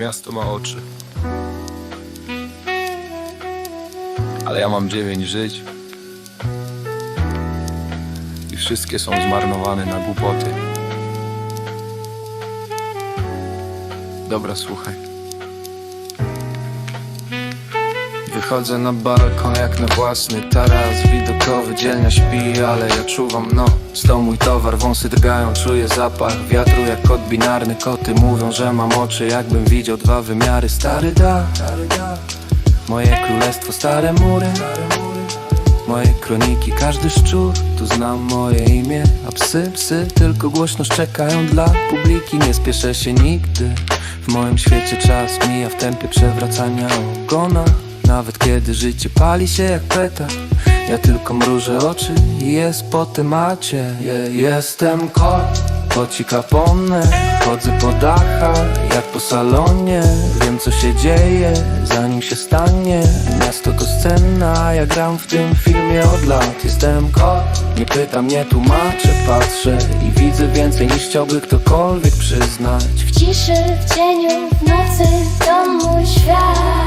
Miasto ma oczy. Ale ja mam dziewięć żyć. I wszystkie są zmarnowane na głupoty. Dobra, słuchaj. Wychodzę na balkon jak na własny taras. Widokowy dzielnia śpi, ale ja czuwam noc To mój towar, wąsy drgają, czuję zapach Wiatru jak kod binarny, koty mówią, że mam oczy Jakbym widział dwa wymiary, stary da Moje królestwo, stare mury. Moje kroniki, każdy szczur Tu znam moje imię. A psy, psy tylko głośno szczekają dla publiki. Nie spieszę się nigdy W moim świecie czas mija w tempie przewracania ogona Nawet kiedy życie pali się jak petard Ja tylko mrużę oczy i jest po temacie. Je- Jestem kot, koci kapone Chodzę po dachach jak po salonie. Wiem co się dzieje zanim się stanie. Miasto to scena, ja gram w tym filmie od lat. Jestem kot, nie pytam, nie tłumaczę Patrzę i widzę więcej niż chciałby ktokolwiek przyznać. W ciszy, w cieniu, w nocy to mój świat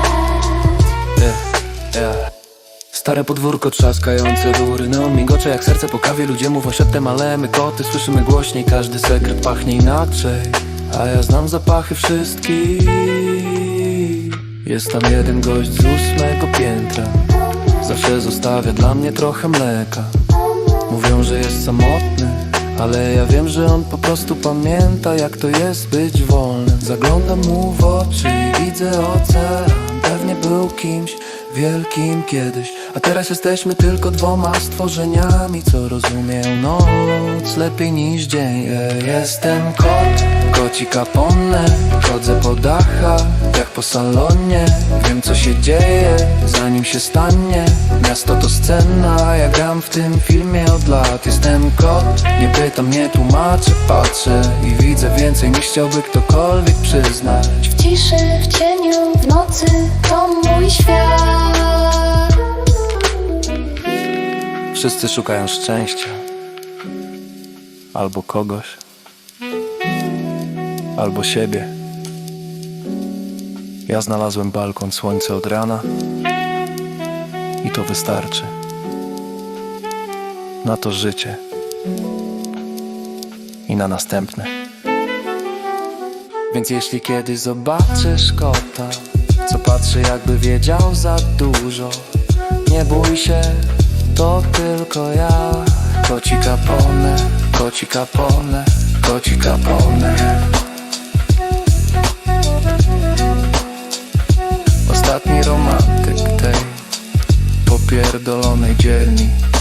Stare podwórko, trzaskające rury. Neon migocze jak serce po kawie Ludzie mówią szeptem, ale my koty. Słyszymy głośniej, każdy sekret pachnie inaczej. A ja znam zapachy wszystkich. Jest tam jeden gość z ósmego piętra. Zawsze zostawia dla mnie trochę mleka. Mówią, że jest samotny Ale ja wiem, że on po prostu pamięta Jak to jest być wolnym. Zaglądam mu w oczy i widzę ocean. Pewnie był kimś wielkim kiedyś. A teraz jesteśmy tylko dwoma stworzeniami Co rozumieją noc lepiej niż dzień. Jestem kot, koci kapone Chodzę po dachach jak po salonie. Wiem co się dzieje zanim się stanie. Miasto to scena, ja gram w tym filmie od lat. Jestem kot, nie pytam, nie tłumaczę Patrzę i widzę więcej niż chciałby ktokolwiek przyznać. W ciszy, w cieniu, w nocy to mój świat. Wszyscy szukają szczęścia. Albo kogoś. Albo siebie Ja znalazłem balkon, słońce od rana I to wystarczy. Na to życie I na następne. Więc jeśli kiedyś zobaczysz kota Co patrzy jakby wiedział za dużo Nie bój się, to tylko ja. Koci kapone, koci kapone, koci kapone romantyk tej popierdolonej dzielni